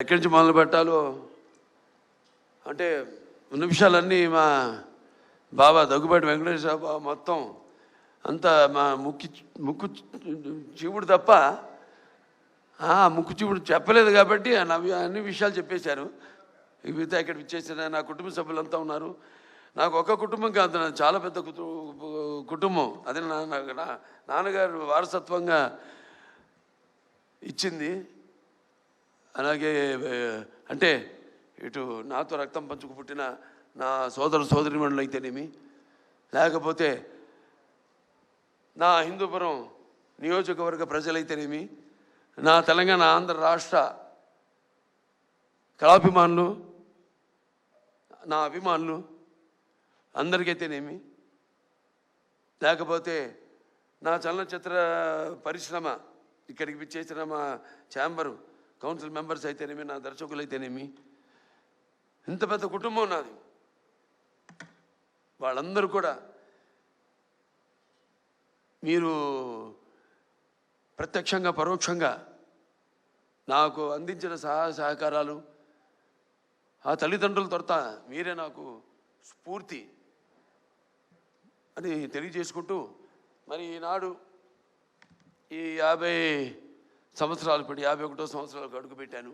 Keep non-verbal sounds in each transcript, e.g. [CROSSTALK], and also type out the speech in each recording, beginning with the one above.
ఎక్కడి నుంచి మొదలు పెట్టాలో? అంటే నిమిషాలన్నీ మా బాబా దగ్గుబాటి వెంకటేశ్వర బాబా మొత్తం అంతా మా ముక్కి ముక్కు చీవుడు తప్ప ఆ, ముక్కు చీవుడు చెప్పలేదు కాబట్టి ఆ అన్ని విషయాలు చెప్పేశారు. మిగతా ఇక్కడ ఇచ్చేసిన నా కుటుంబ సభ్యులంతా ఉన్నారు. నాకు ఒక కుటుంబం కాదు చాలా పెద్ద కుటు- కుటుంబం. అదే నా నాన్నగారు వారసత్వంగా ఇచ్చింది. అలాగే అంటే ఇటు నాతో రక్తం పంచుకు పుట్టిన నా సోదర సోదరిమణులు అయితేనేమి లేకపోతే నా హిందూపురం నియోజకవర్గ ప్రజలైతేనేమి నా తెలంగాణ ఆంధ్ర రాష్ట్ర కళాభిమానులు నా అభిమానులు అందరికైతేనేమి లేకపోతే నా చలనచిత్ర పరిశ్రమ ఇక్కడికి విచ్చేసిన మా ఛాంబరు కౌన్సిల్ మెంబర్స్ అయితేనేమి నా దర్శకులు అయితేనేమి ఇంత పెద్ద కుటుంబం నాది. వాళ్ళందరూ కూడా మీరు ప్రత్యక్షంగా పరోక్షంగా నాకు అందించిన సహాయ సహకారాలు ఆ తల్లిదండ్రుల తొరత మీరే నాకు స్ఫూర్తి అని తెలియజేసుకుంటూ మరి ఈనాడు ఈ యాభై సంవత్సరాలు పడి యాభై ఒకటో సంవత్సరాలకు అడుగుపెట్టాను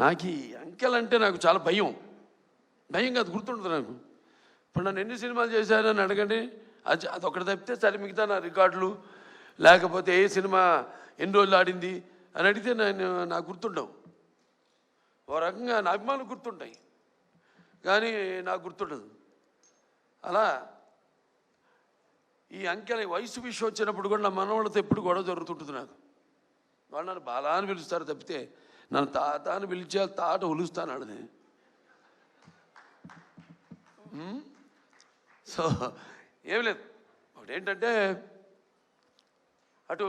నాకు ఈ అంకెలంటే నాకు చాలా భయం. భయం కాదు గుర్తుంటుంది నాకు. ఇప్పుడు నన్ను ఎన్ని సినిమాలు చేశానని అడగండి. అది అదొకటి తప్పితే సరే మిగతా నా రికార్డులు. లేకపోతే ఏ సినిమా ఎన్ని రోజులు ఆడింది అని అడిగితే నేను నాకు గుర్తుండవు. ఓ రకంగా నా అభిమానులు గుర్తుంటాయి. కానీ నాకు గుర్తుండదు. అలా ఈ అంకెల వయసు విషయం వచ్చినప్పుడు కూడా నా మనవాళ్ళతో ఎప్పుడు గొడవ జరుగుతుంటుంది నాకు. వాళ్ళు నన్ను బాలా అని పిలుస్తారు తప్పితే నన్ను తాత అని పిలిచే తాట ఒలుస్తాను ఆడని సో ఏం లేదు. ఒకటి ఏంటంటే అటు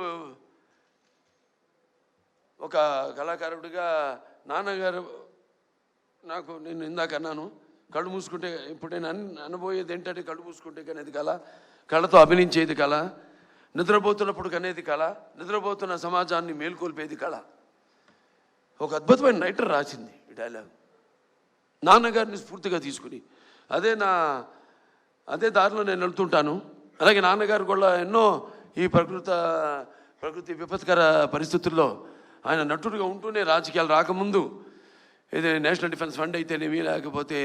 ఒక కళాకారుడిగా నాన్నగారు నాకు నేను ఇందాక అన్నాను. కళ్ళు మూసుకుంటే ఇప్పుడు నేను అన్ అనబోయేది ఏంటంటే కళ్ళు మూసుకుంటే కనేది కళ. కళతో అభినయించేది కళ. నిద్రపోతున్నప్పుడు కనేది కళ నిద్రపోతున్న సమాజాన్ని మేల్కొల్పేది కళ. ఒక అద్భుతమైన రైటర్ రాసింది ఈ డైలాగ్ నాన్నగారిని స్ఫూర్తిగా తీసుకుని. అదే నా అదే దారిలో నేను వెళ్తుంటాను. అలాగే నాన్నగారు కూడా ఎన్నో ఈ ప్రకృత ప్రకృతి విపత్కర పరిస్థితుల్లో ఆయన నటుడిగా ఉంటూనే రాజకీయాలు రాకముందు ఇది నేషనల్ డిఫెన్స్ ఫండ్ అయితేనేమి లేకపోతే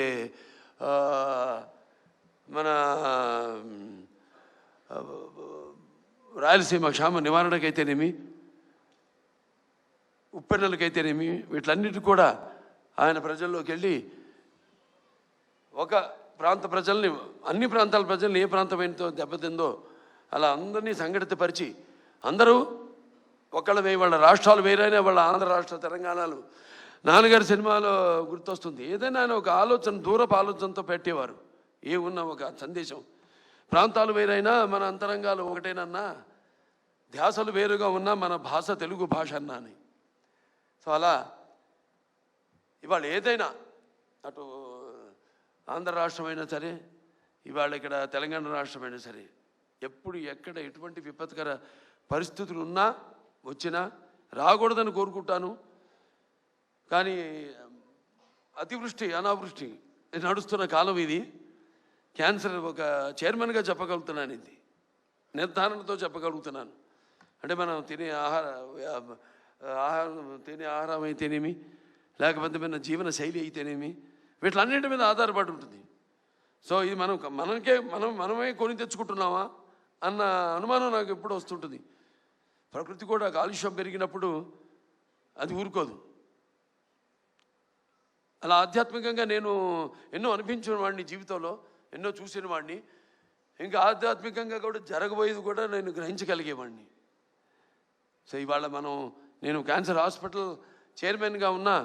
మన రాయలసీమ క్షామ నివారణకైతేనేమి? ఉప్పెన్నలకైతేనేమి? వీటిలన్నిటి కూడా ఆయన ప్రజల్లోకి వెళ్ళి ఒక ప్రాంత ప్రజల్ని అన్ని ప్రాంతాల ప్రజల్ని ఏ ప్రాంతమైనతో దెబ్బతిందో అలా అందరినీ సంఘటితపరిచి అందరూ ఒకళ్ళ వే- వాళ్ళ రాష్ట్రాలు వేరైనా వాళ్ళ ఆంధ్ర రాష్ట్ర తెలంగాణలు నాన్నగారి సినిమాలో గుర్తొస్తుంది. ఏదైనా ఆయన ఒక ఆలోచన దూరపు ఆలోచనతో పెట్టేవారు. ఏ ఉన్న ఒక సందేశం. ప్రాంతాలు వేరైనా మన అంతరంగాలు ఒకటేనన్నా ధ్యాసలు వేరుగా ఉన్నా మన భాష తెలుగు భాష అన్నా అని సో అలా ఇవాళ ఏదైనా అటు ఆంధ్ర రాష్ట్రమైనా సరే ఇవాళ ఇక్కడ తెలంగాణ రాష్ట్రమైనా సరే ఎప్పుడు ఎక్కడ ఎటువంటి విపత్కర పరిస్థితులు ఉన్నా వచ్చినా రాకూడదని కోరుకుంటాను. కానీ అతివృష్టి అనావృష్టి నడుస్తున్న కాలం ఇది. క్యాన్సర్ ఒక చైర్మన్గా చెప్పగలుగుతున్నాను ఇది. నిర్ధారణతో చెప్పగలుగుతున్నాను. అంటే మనం తినే ఆహార ఆహారం తినే ఆహారం అయితేనేమి లేకపోతే మన జీవన శైలి అయితేనేమి వీటిలన్నింటి మీద ఆధారపడి ఉంటుంది. సో ఇది మనం మనకే మనం మనమే కొని తెచ్చుకుంటున్నామా అన్న అనుమానం నాకు ఎప్పుడు వస్తుంటుంది. ప్రకృతి కూడా కాలుష్యం పెరిగినప్పుడు అది ఊరుకోదు. అలా ఆధ్యాత్మికంగా నేను ఎన్నో అనిపించిన వాడిని జీవితంలో. ఎన్నో చూసిన వాడిని ఇంకా ఆధ్యాత్మికంగా కూడా జరగబోయేది కూడా నేను గ్రహించగలిగేవాడిని సో ఇవాళ మనం నేను క్యాన్సర్ హాస్పిటల్ చైర్మన్గా ఉన్నా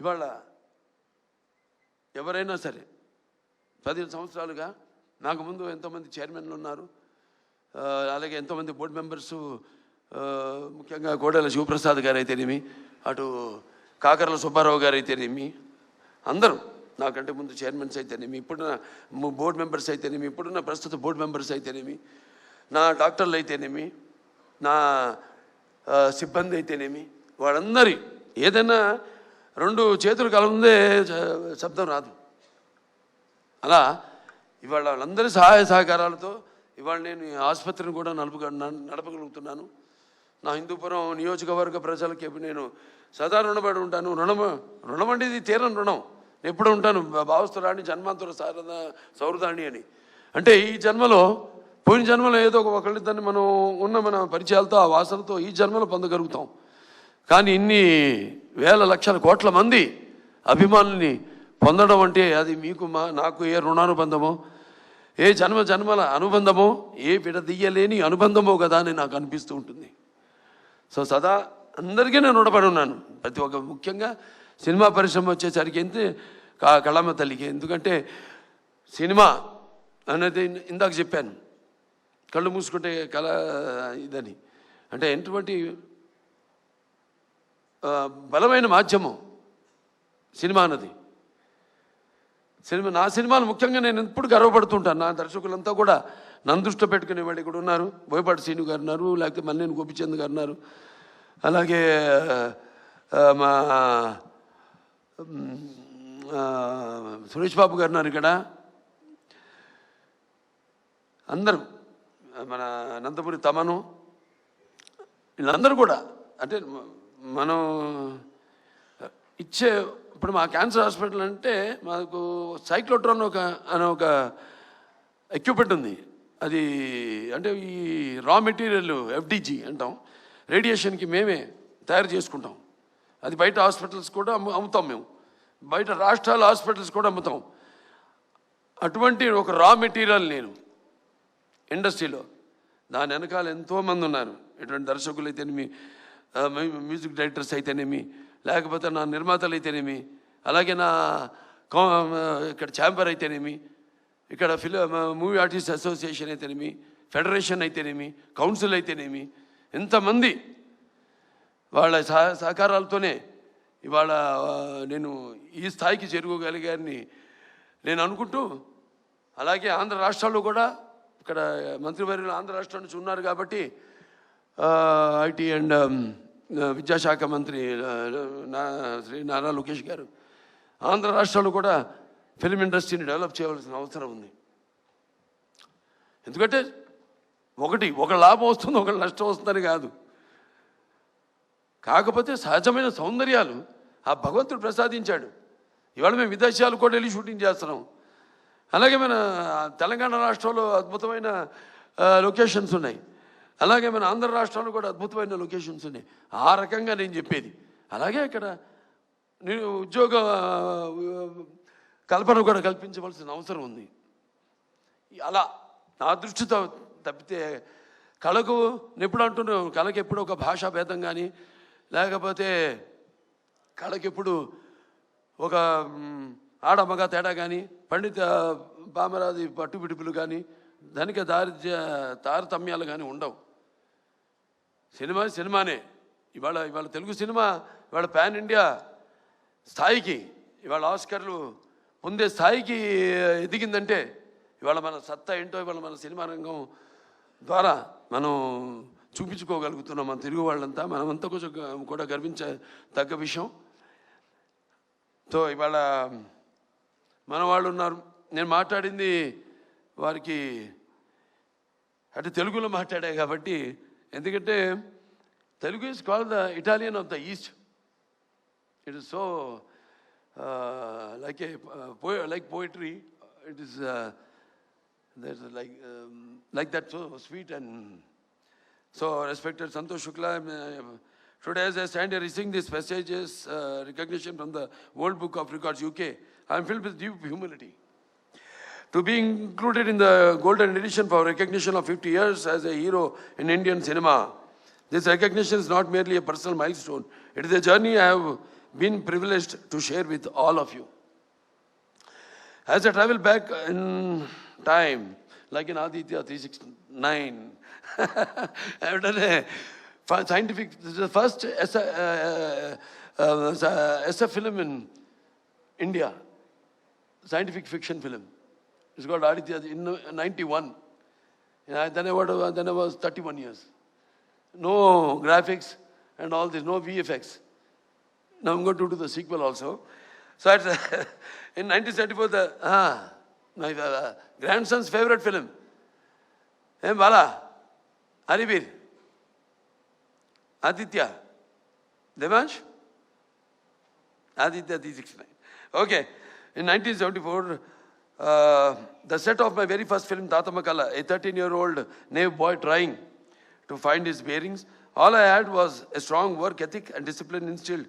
ఇవాళ ఎవరైనా సరే పదిహేను సంవత్సరాలుగా నాకు ముందు ఎంతోమంది చైర్మన్లు ఉన్నారు. అలాగే ఎంతోమంది బోర్డు మెంబర్సు ముఖ్యంగా కోడెల శివప్రసాద్ గారు అయితేనేమి అటు కాకరల సుబ్బారావు గారు అయితేనేమి అందరూ నాకంటే ముందు చైర్మన్స్ అయితేనేమి ఇప్పుడున్న బోర్డ్ బోర్డు మెంబర్స్ అయితేనేమి ఇప్పుడున్న ప్రస్తుత బోర్డు మెంబర్స్ అయితేనేమి నా డాక్టర్లు అయితేనేమి నా సిబ్బంది అయితేనేమి వాళ్ళందరి ఏదైనా రెండు చేతులు కలముందే శబ్దం రాదు. అలా ఇవాళ వాళ్ళందరి సహాయ సహకారాలతో ఇవాళ నేను ఆసుపత్రిని కూడా నడుపు నడపగలుగుతున్నాను. నా హిందూపురం నియోజకవర్గ ప్రజలకి నేను సదా రుణపడి ఉంటాను. రుణం రుణం అంటే ఇది తీరని రుణం. నేను ఎప్పుడు ఉంటాను? భావస్తురాణి జన్మాంతర సారద సౌరదాణి అని. అంటే ఈ జన్మలో పోయిన జన్మలో ఏదో ఒక ఒకళ్ళిద్దరిని మనం ఉన్న మన పరిచయాలతో ఆ వాసనతో ఈ జన్మలో పొందగలుగుతాం. కానీ ఇన్ని వేల లక్షల కోట్ల మంది అభిమానుల్ని పొందడం అంటే అది మీకు మా నాకు ఏ రుణానుబంధమో ఏ జన్మ జన్మల అనుబంధమో ఏ విడదీయలేని అనుబంధమో కదా అని నాకు అనిపిస్తూ ఉంటుంది. సో సదా అందరికీ నేను రుణపడి ఉన్నాను. ప్రతి ఒక్క ముఖ్యంగా సినిమా పరిశ్రమ వచ్చేసరికి ఎంత కా- కళమ్మ తల్లికి. ఎందుకంటే సినిమా అనేది ఇందాక చెప్పాను. కళ్ళు మూసుకుంటే కళ ఇదని. అంటే ఎటువంటి బలమైన మాధ్యమం సినిమా అన్నది. సినిమా నా సినిమాలు ముఖ్యంగా నేను ఎప్పుడు గర్వపడుతుంటాను. నా దర్శకులంతా కూడా నన్ను దృష్టి పెట్టుకునే వాళ్ళు ఇక్కడ ఉన్నారు. బోయపాటి శ్రీను గారు ఉన్నారు లేకపోతే మల్లేని గోపిచంద్ గారు ఉన్నారు. అలాగే మా సురేష్ బాబు గారు ఉన్నారు ఇక్కడ. అందరూ మన అనంతపురి తమను వీళ్ళందరూ కూడా అంటే మనం ఇచ్చే ఇప్పుడు మా క్యాన్సర్ హాస్పిటల్ అంటే మాకు సైక్లోట్రాన్ ఒక అనే ఒక ఎక్విప్మెంట్ ఉంది. అది అంటే ఈ రా మెటీరియల్ ఎఫ్డిజి అంటాం. రేడియేషన్కి మేమే తయారు చేసుకుంటాం. అది బయట హాస్పిటల్స్ కూడా అమ్ము అమ్ముతాం మేము. బయట రాష్ట్రాల హాస్పిటల్స్ కూడా అమ్ముతాం. అటువంటి ఒక రా మెటీరియల్ నేను ఇండస్ట్రీలో. దాని వెనకాల ఎంతోమంది ఉన్నారు. ఇటువంటి దర్శకులు అయితేనేమి మ్యూజిక్ డైరెక్టర్స్ అయితేనేమి లేకపోతే నా నిర్మాతలు అయితేనేమి అలాగే నా ఇక్కడ ఛాంబర్ అయితేనేమి ఇక్కడ ఫిలిం మూవీ ఆర్టిస్ట్ అసోసియేషన్ అయితేనేమి ఫెడరేషన్ అయితేనేమి కౌన్సిల్ అయితేనేమి ఎంతమంది వాళ్ళ సహ సహకారాలతోనే ఇవాళ నేను ఈ స్థాయికి చేరుకోగలిగాని నేను అనుకుంటూ అలాగే ఆంధ్ర రాష్ట్రాల్లో కూడా ఇక్కడ మంత్రివర్యులు ఆంధ్ర రాష్ట్రం నుంచి ఉన్నారు కాబట్టి ఐటీ అండ్ విద్యాశాఖ మంత్రి నా శ్రీ నారా లోకేష్ గారు ఆంధ్ర రాష్ట్రాలు కూడా ఫిలిం ఇండస్ట్రీని డెవలప్ చేయవలసిన అవసరం ఉంది. ఎందుకంటే ఒకటి ఒక లాభం వస్తుంది ఒక నష్టం వస్తుందని కాదు. కాకపోతే సహజమైన సౌందర్యాలు ఆ భగవంతుడు ప్రసాదించాడు. ఇవాళ మేము విదేశాలు కూడా వెళ్ళి షూటింగ్ చేస్తున్నాం. అలాగే మన తెలంగాణ రాష్ట్రంలో అద్భుతమైన లొకేషన్స్ ఉన్నాయి. అలాగే మన ఆంధ్ర రాష్ట్రంలో కూడా అద్భుతమైన లొకేషన్స్ ఉన్నాయి. ఆ రకంగా నేను చెప్పేది. అలాగే ఇక్కడ నేను ఉద్యోగ కల్పన కూడా కల్పించవలసిన అవసరం ఉంది. అలా నా దృష్టితో తప్పితే కళకు నేను ఎప్పుడు అంటున్నాను కళకి ఎప్పుడు ఒక భాషా భేదం కానీ లేకపోతే కళకెప్పుడు ఒక ఆడ మగ తేడా కానీ పండిత పామరాది పట్టుబిడుపులు కానీ ధనిక దారిద్ర్య తారతమ్యాలు కానీ ఉండవు. సినిమా సినిమానే. ఇవాళ ఇవాళ తెలుగు సినిమా ఇవాళ పాన్ ఇండియా స్థాయికి ఇవాళ ఆస్కర్లు పొందే స్థాయికి ఎదిగిందంటే ఇవాళ మన సత్తా ఏంటో ఇవాళ మన సినిమా రంగం ద్వారా మనం చూపించుకోగలుగుతున్నాం. మన తెలుగు వాళ్ళంతా మనమంతా కొంచెం కూడా గర్వించ తగ్గ విషయం. సో ఇవాళ మన వాళ్ళు ఉన్నారు. నేను మాట్లాడింది వారికి అంటే తెలుగులో మాట్లాడే కాబట్టి ఎందుకంటే Telugu is call the Italian of the East. It is so like a a uh, po- like poetry that like uh, there's like um, so respected santosh shukla uh, today as i stand here receiving these messages uh, recognition from the world book of records uk i am filled with deep humility to be included in the golden edition for recognition of 50 years as a hero in Indian cinema. This recognition is not merely a personal milestone, it is a journey I have been privileged to share with all of you. As I travel back in time, like in Aditya 369, [LAUGHS] A scientific, the first SF, uh, uh, uh, SF film in India, scientific fiction film. It's called Aditya in 91. Yeah, then, I was, then I was 31 years. No graphics and all this, no VFX. Now I'm going to do the sequel also. So at, [LAUGHS] in 1974, the, ah, my uh, grandson's favorite film. Hey, Bala, Haribir, Aditya, Devansh, Aditya D69. Okay, in 1974, uh, the set of my very first film, Tata Makala, a 13 year old naive boy trying to find his bearings. All I had was a strong work ethic and discipline instilled